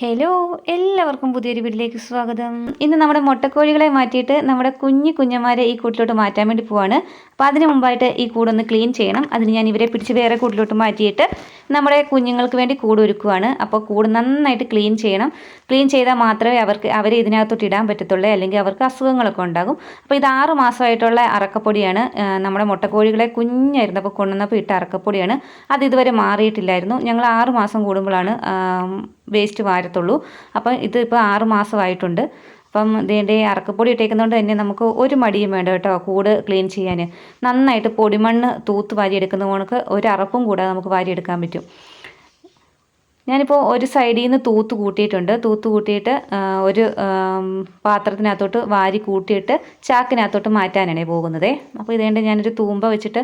Hello എല്ലാവർക്കും പുതിയൊരു വീട്ടിലേക്ക് സ്വാഗതം. ഇന്ന് നമ്മുടെ മുട്ടക്കോഴികളെ മാറ്റിയിട്ട് നമ്മുടെ കുഞ്ഞു കുഞ്ഞന്മാരെ ഈ കൂട്ടിലോട്ട് മാറ്റാൻ വേണ്ടി പോവാണ്. അപ്പോൾ അതിന് മുമ്പായിട്ട് ഈ കൂടൊന്ന് ക്ലീൻ ചെയ്യണം. അതിന് ഞാൻ ഇവരെ പിടിച്ച് വേറെ കൂട്ടിലോട്ട് മാറ്റിയിട്ട് നമ്മുടെ കുഞ്ഞുങ്ങൾക്ക് വേണ്ടി കൂട് ഒരുക്കുവാണ്. അപ്പോൾ കൂട് നന്നായിട്ട് ക്ലീൻ ചെയ്യണം. ക്ലീൻ ചെയ്താൽ മാത്രമേ അവർക്ക് അവരെ ഇതിനകത്തോട്ട് ഇടാൻ പറ്റത്തുള്ളൂ. അല്ലെങ്കിൽ അവർക്ക് അസുഖങ്ങളൊക്കെ ഉണ്ടാകും. അപ്പോൾ ഇത് ആറ് മാസമായിട്ടുള്ള അറക്കപ്പൊടിയാണ്. നമ്മുടെ മുട്ടക്കോഴികളെ കുഞ്ഞായിരുന്നപ്പോൾ കൊണ്ടുവന്നപ്പോൾ ഇട്ട അറക്കപ്പൊടിയാണ്. അത് ഇതുവരെ മാറിയിട്ടില്ലായിരുന്നു. ഞങ്ങൾ ആറ് മാസം കൂടുമ്പോഴാണ് വേസ്റ്റ് വാരത്തുള്ളൂ. അപ്പം ഇത് ഇപ്പോൾ ആറ് മാസമായിട്ടുണ്ട്. അപ്പം ഇതിന്റെ അറക്കപ്പൊടി ഇട്ടേക്കുന്നതുകൊണ്ട് തന്നെ നമുക്ക് ഒരു മടിയും വേണ്ട കേട്ടോ കൂട് ക്ലീൻ ചെയ്യാൻ നന്നായിട്ട് പൊടിമണ്ണ് തൂത്ത് വാരിയെടുക്കുന്ന കണക്ക് ഒരു അറപ്പും കൂടാതെ നമുക്ക് വാരിയെടുക്കാൻ പറ്റും. ഞാനിപ്പോൾ ഒരു സൈഡിൽ നിന്ന് തൂത്ത് കൂട്ടിയിട്ടുണ്ട്. തൂത്ത് കൂട്ടിയിട്ട് ഒരു പാത്രത്തിനകത്തോട്ട് വാരി കൂട്ടിയിട്ട് ചാക്കിനകത്തോട്ട് മാറ്റാനാണ് പോകുന്നത്. അപ്പോൾ ഇതേണ്ട ഞാനൊരു തൂമ്പ വെച്ചിട്ട്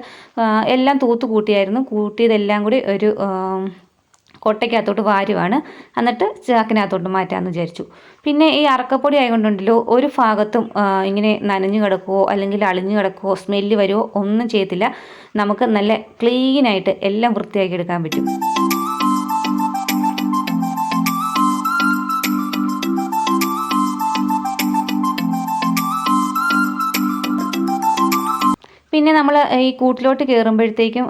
എല്ലാം തൂത്ത് കൂട്ടിയായിരുന്നു. കൂട്ടിയതെല്ലാം കൂടി ഒരു കൊട്ടയ്ക്കകത്തോട്ട് വാരുവാണ്. എന്നിട്ട് ചാക്കിനകത്തോട്ട് മാറ്റാമെന്ന് വിചാരിച്ചു. പിന്നെ ഈ അറക്കപ്പൊടി ആയതുകൊണ്ടുണ്ടല്ലോ ഒരു ഭാഗത്തും ഇങ്ങനെ നനഞ്ഞു കിടക്കുവോ അല്ലെങ്കിൽ അളിഞ്ഞു കിടക്കുവോ സ്മെല്ല് വരുമോ ഒന്നും ചെയ്യത്തില്ല. നമുക്ക് നല്ല ക്ലീനായിട്ട് എല്ലാം വൃത്തിയാക്കി എടുക്കാൻ പറ്റും. പിന്നെ നമ്മൾ ഈ കൂട്ടിലോട്ട് കയറുമ്പോഴത്തേക്കും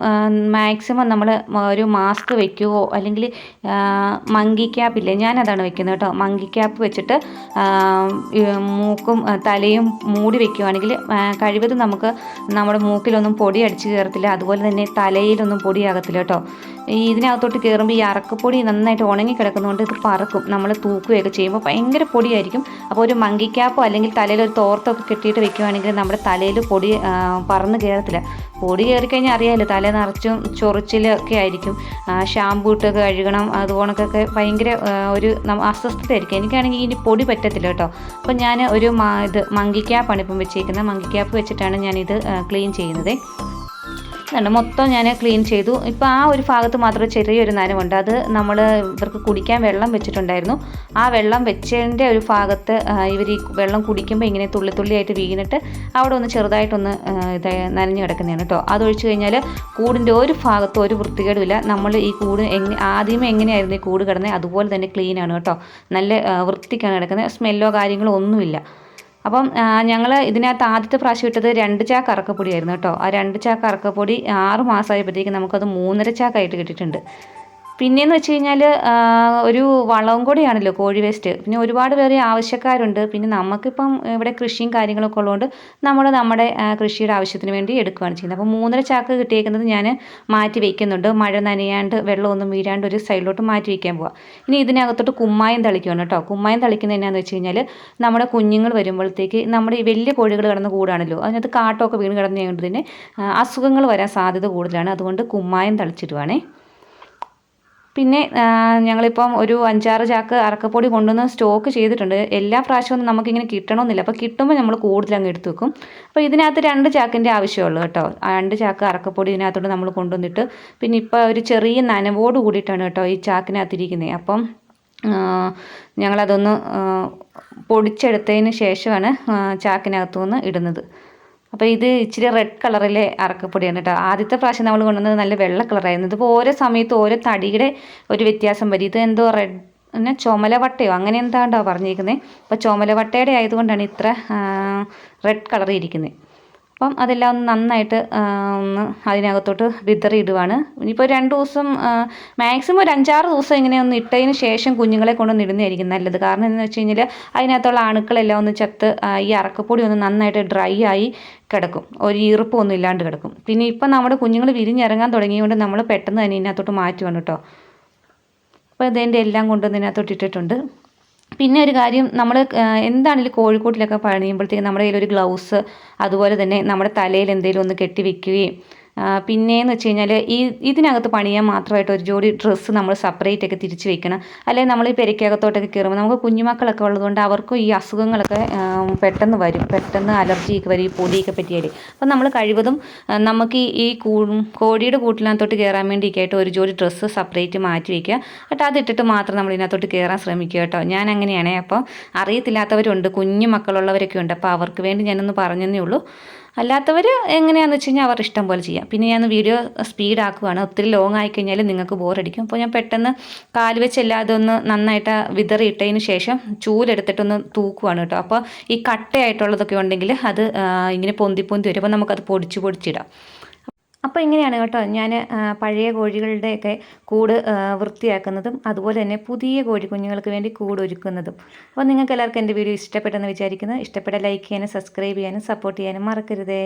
മാക്സിമം നമ്മൾ ഒരു മാസ്ക് വെക്കുകയോ അല്ലെങ്കിൽ മങ്കി ക്യാപ്പ് ഇല്ലേ? ഞാനതാണ് വെക്കുന്നത് കേട്ടോ. മങ്കി ക്യാപ്പ് വെച്ചിട്ട് മൂക്കും തലയും മൂടി വെക്കുവാണെങ്കിൽ ആ, കഴിവതും നമുക്ക് നമ്മുടെ മൂക്കിലൊന്നും പൊടി അടിച്ച് കയറത്തില്ല. അതുപോലെ തന്നെ തലയിലൊന്നും പൊടിയാകത്തില്ല കേട്ടോ. ഈ ഇതിനകത്തോട്ട് കയറുമ്പോൾ ഈ അറക്കപ്പൊടി നന്നായിട്ട് ഉണങ്ങി കിടക്കുന്നതുകൊണ്ട് ഇത് പറക്കും. നമ്മൾ തൂക്കുകയൊക്കെ ചെയ്യുമ്പോൾ ഭയങ്കര പൊടിയായിരിക്കും. അപ്പോൾ ഒരു മങ്കി ക്യാപ്പോ അല്ലെങ്കിൽ തലയിൽ ഒരു തോർത്തൊക്കെ കെട്ടിയിട്ട് വെക്കുകയാണെങ്കിൽ നമ്മുടെ തലയിൽ പൊടി ആ, പറന്ന് കയറത്തില്ല പൊടി കയറിക്കഴിഞ്ഞാൽ അറിയാമല്ലോ തല നിറച്ചും ചൊറിച്ചിലൊക്കെ ആയിരിക്കും. ഷാമ്പൂ ഇട്ടൊക്കെ കഴുകണം അതുപോണക്കൊക്കെ ഭയങ്കര ഒരു അസ്വസ്ഥതയായിരിക്കും. എനിക്കാണെങ്കിൽ ഇനി പൊടി പറ്റത്തില്ല കേട്ടോ. അപ്പം ഞാൻ ഒരു ഇത് മങ്കി ക്യാപ്പാണ് ഇപ്പം വെച്ചേക്കുന്നത് മങ്കി ക്യാപ്പ് വെച്ചിട്ടാണ് ഞാനിത് ക്ലീൻ ചെയ്യുന്നത്. ഇതുണ്ട് മൊത്തം ഞാൻ ക്ലീൻ ചെയ്തു. ഇപ്പോൾ ആ ഒരു ഭാഗത്ത് മാത്രം ചെറിയൊരു നനവുണ്ട്. അത് നമ്മൾ ഇവർക്ക് കുടിക്കാൻ വെള്ളം വെച്ചിട്ടുണ്ടായിരുന്നു. ആ വെള്ളം വെച്ചതിന്റെ ഒരു ഭാഗത്ത് ഇവർ ഈ വെള്ളം കുടിക്കുമ്പോൾ ഇങ്ങനെ തുള്ളി തുള്ളിയായിട്ട് വീണിട്ട് അവിടെ ഒന്ന് ചെറുതായിട്ടൊന്ന് ഇത് നനഞ്ഞു കിടക്കുന്നതാണ് കേട്ടോ. അതൊഴിച്ച് കഴിഞ്ഞാൽ കൂടിന്റെ ഒരു ഭാഗത്ത് ഒരു വൃത്തികേടുമില്ല നമ്മൾ ഈ കൂട് എങ്ങനെ ആദ്യമേ എങ്ങനെയായിരുന്നു ഈ കൂട് കിടന്നത് അതുപോലെ തന്നെ ക്ലീനാണ് കേട്ടോ. നല്ല വൃത്തിക്കാണ് കിടക്കുന്നത്. സ്മെല്ലോ കാര്യങ്ങളോ ഒന്നുമില്ല. അപ്പം ഞങ്ങൾ ഇതിനകത്ത് ആദ്യത്തെ പ്രാവശ്യം ഇട്ടത് രണ്ട് ചാക്ക് അറക്കപ്പൊടിയായിരുന്നു കേട്ടോ. ആ രണ്ട് ചാക്ക് അറക്കപ്പൊടി ആറ് മാസമായപ്പോഴത്തേക്കും നമുക്കത് മൂന്നര ചാക്കായിട്ട് കിട്ടിയിട്ടുണ്ട്. പിന്നെയെന്ന് വെച്ച് കഴിഞ്ഞാൽ ഒരു വളവും കൂടിയാണല്ലോ കോഴി വേസ്റ്റ് പിന്നെ ഒരുപാട് പേര് ആവശ്യക്കാരുണ്ട്. പിന്നെ നമുക്കിപ്പം ഇവിടെ കൃഷിയും കാര്യങ്ങളൊക്കെ ഉള്ളതുകൊണ്ട് നമ്മൾ നമ്മുടെ കൃഷിയുടെ ആവശ്യത്തിന് വേണ്ടി എടുക്കുകയാണ് ചെയ്യുന്നത്. അപ്പോൾ മൂന്നര ചാക്ക് കിട്ടിയേക്കുന്നത് ഞാൻ മാറ്റി വയ്ക്കുന്നുണ്ട് മഴ നനയാണ്ട് വെള്ളമൊന്നും വീഴാണ്ട് ഒരു സൈഡിലോട്ട് മാറ്റി വയ്ക്കാൻ പോവാം. ഇനി ഇതിനകത്തോട്ട് കുമ്മായം തളിക്കുകയാണ് കേട്ടോ. കുമ്മായം തളിക്കുന്നത് എന്നാന്ന് വെച്ച് കഴിഞ്ഞാൽ നമ്മുടെ കുഞ്ഞുങ്ങൾ വരുമ്പോഴത്തേക്ക് നമ്മുടെ ഈ വലിയ കോഴികൾ കിടന്ന് കൂടാണല്ലോ. അതിനകത്ത് കാട്ടമൊക്കെ വീണ് കിടന്നതുകൊണ്ട് തന്നെ ആ, അസുഖങ്ങൾ വരാൻ സാധ്യത കൂടുതലാണ്. അതുകൊണ്ട് കുമ്മായം തളിച്ചിടുവാണേ. പിന്നെ ഞങ്ങളിപ്പം ഒരു അഞ്ചാറ് ചാക്ക് അറക്കപ്പൊടി കൊണ്ടുവന്ന് സ്റ്റോക്ക് ചെയ്തിട്ടുണ്ട്. എല്ലാ പ്രാവശ്യവും നമുക്കിങ്ങനെ കിട്ടണമെന്നില്ല. അപ്പോൾ കിട്ടുമ്പോൾ നമ്മൾ കൂടുതൽ അങ്ങ് എടുത്ത് വെക്കും. അപ്പോൾ ഇതിനകത്ത് രണ്ട് ചാക്കിന്റെ ആവശ്യമുള്ളൂ കേട്ടോ. രണ്ട് ചാക്ക് അറക്കപ്പൊടി ഇതിനകത്തോട്ട് നമ്മൾ കൊണ്ടുവന്നിട്ട് പിന്നെ ഇപ്പോൾ ഒരു ചെറിയ നനവോട് കൂടിയിട്ടാണ് കേട്ടോ ഈ ചാക്കിനകത്തിരിക്കുന്നത് അപ്പം ഞങ്ങളതൊന്ന് പൊടിച്ചെടുത്തതിന് ശേഷമാണ് ചാക്കിനകത്തുനിന്ന് ചാക്കിനകത്തു നിന്ന് ഇടുന്നത്. അപ്പോൾ ഇത് ഇച്ചിരി റെഡ് കളറിലെ അറക്കപ്പൊടിയാണ് കേട്ടോ ആദ്യത്തെ പ്രാവശ്യം നമ്മൾ കൊണ്ടുവന്നത് നല്ല വെള്ള കളറായിരുന്നു ഇതിപ്പോൾ ഓരോ സമയത്ത് ഓരോ തടിയുടെ ഒരു വ്യത്യാസം വരും. ഇത് എന്തോ റെഡ് പിന്നെ ചുമലവട്ടയോ അങ്ങനെ എന്താണ്ടോ പറഞ്ഞിരിക്കുന്നത് അപ്പോൾ ചുമലവട്ടയുടെ ആയതുകൊണ്ടാണ് ഇത്ര റെഡ് കളർ ഇരിക്കുന്നത് അപ്പം അതെല്ലാം ഒന്ന് നന്നായിട്ട് ഒന്ന് അതിനകത്തോട്ട് വിതറി ഇടുവാണ് ഇനിയിപ്പോൾ രണ്ട് ദിവസം മാക്സിമം ഒരു അഞ്ചാറ് ദിവസം ഇങ്ങനെ ഒന്ന് ഇട്ടതിന് ശേഷം കുഞ്ഞുങ്ങളെ കൊണ്ടൊന്ന് ഇടുന്നതായിരിക്കും നല്ലത്. കാരണം എന്താണെന്ന് വെച്ച് കഴിഞ്ഞാൽ അതിനകത്തുള്ള അണുക്കളെല്ലാം ഒന്ന് ചത്ത് ഈ അറക്കപ്പൊടി ഒന്ന് നന്നായിട്ട് ഡ്രൈ ആയി കിടക്കും. ഒരു ഈർപ്പമൊന്നും ഇല്ലാണ്ട് കിടക്കും. പിന്നെ ഇപ്പം നമ്മുടെ കുഞ്ഞുങ്ങൾ വിരിഞ്ഞിറങ്ങാൻ തുടങ്ങിയതുകൊണ്ട് നമ്മൾ പെട്ടെന്ന് തന്നെ ഇതിനകത്തോട്ട് മാറ്റുവാണ് കേട്ടോ. അപ്പോൾ ഇതിന്റെ എല്ലാം കൊണ്ടുവന്ന് ഇതിനകത്തോട്ട് ഇട്ടിട്ടുണ്ട്. പിന്നെ ഒരു കാര്യം നമ്മൾ എന്താണെങ്കിലും കോഴിക്കോട്ടിലൊക്കെ പണിയുമ്പോഴത്തേക്കും നമ്മുടെ കയ്യിൽ ഒരു ഗ്ലൗസ് അതുപോലെ തന്നെ നമ്മുടെ തലയിൽ എന്തെങ്കിലും ഒന്ന് കെട്ടി വെക്കുകയും പിന്നെയെന്ന് വെച്ച് കഴിഞ്ഞാൽ ഈ ഇതിനകത്ത് പണിയാൻ മാത്രമായിട്ട് ഒരു ജോഡി ഡ്രസ്സ് നമ്മൾ സെപ്പറേറ്റ് ഒക്കെ തിരിച്ച് വെക്കണം. അല്ലെങ്കിൽ നമ്മൾ ഈ പെരയ്ക്കകത്തോട്ടൊക്കെ കയറുമ്പോൾ നമുക്ക് കുഞ്ഞുമക്കളൊക്കെ ഉള്ളതുകൊണ്ട് അവർക്കും ഈ അസുഖങ്ങളൊക്കെ പെട്ടെന്ന് വരും. പെട്ടെന്ന് അലർജിയൊക്കെ വരും ഈ പൊടിയൊക്കെ പറ്റിയാൽ അപ്പം നമ്മൾ കഴിവതും നമുക്ക് ഈ കോഴിയുടെ കൂട്ടിനകത്തോട്ട് കയറാൻ വേണ്ടിയൊക്കെയായിട്ട് ഒരു ജോഡി ഡ്രസ്സ് സെപ്പറേറ്റ് മാറ്റി വയ്ക്കുക എന്നിട്ട് അതിട്ടിട്ട് മാത്രം നമ്മൾ ഇതിനകത്തോട്ട് കയറാൻ ശ്രമിക്കുക കേട്ടോ. ഞാൻ അങ്ങനെയാണേ അപ്പോൾ അറിയത്തില്ലാത്തവരുണ്ട് കുഞ്ഞു മക്കളുള്ളവരൊക്കെ ഉണ്ട്. അപ്പോൾ അവർക്ക് വേണ്ടി ഞാനൊന്ന് പറഞ്ഞതേ ഉള്ളൂ. അല്ലാത്തവർ എങ്ങനെയാണെന്ന് വെച്ച് കഴിഞ്ഞാൽ അവരുടെ ഇഷ്ടം പോലെ ചെയ്യാം. പിന്നെ ഞാൻ വീഡിയോ സ്പീഡാക്കുവാണ് ഒത്തിരി ലോങ് ആയി കഴിഞ്ഞാൽ നിങ്ങൾക്ക് ബോറടിക്കും അപ്പോൾ ഞാൻ പെട്ടെന്ന് കാൽ വെച്ച് എല്ലാതും ഒന്ന് നന്നായിട്ട് വിതറിയിട്ടതിന് ശേഷം ചൂലെടുത്തിട്ടൊന്ന് തൂക്കുവാണ് കേട്ടോ. അപ്പോൾ ഈ കട്ടയായിട്ടുള്ളതൊക്കെ ഉണ്ടെങ്കിൽ അത് ഇങ്ങനെ പൊന്തി പൊന്തി വരും. അപ്പോൾ നമുക്കത് പൊടിച്ച് പൊടിച്ചിടാം. അപ്പോൾ ഇങ്ങനെയാണ് കേട്ടോ ഞാൻ പഴയ കോഴികളുടെയൊക്കെ കൂട് വൃത്തിയാക്കുന്നതും അതുപോലെ തന്നെ പുതിയ കോഴി കുഞ്ഞുങ്ങൾക്ക് വേണ്ടി കൂട് ഒരുക്കുന്നതും. അപ്പോൾ നിങ്ങൾക്ക് എല്ലാവർക്കും എന്റെ വീഡിയോ ഇഷ്ടപ്പെട്ടെന്ന് വിചാരിക്കുന്നു. ഇഷ്ടപ്പെട്ട ലൈക്ക് ചെയ്യാനും സബ്സ്ക്രൈബ് ചെയ്യാനും സപ്പോർട്ട് ചെയ്യാനും മറക്കരുതേ.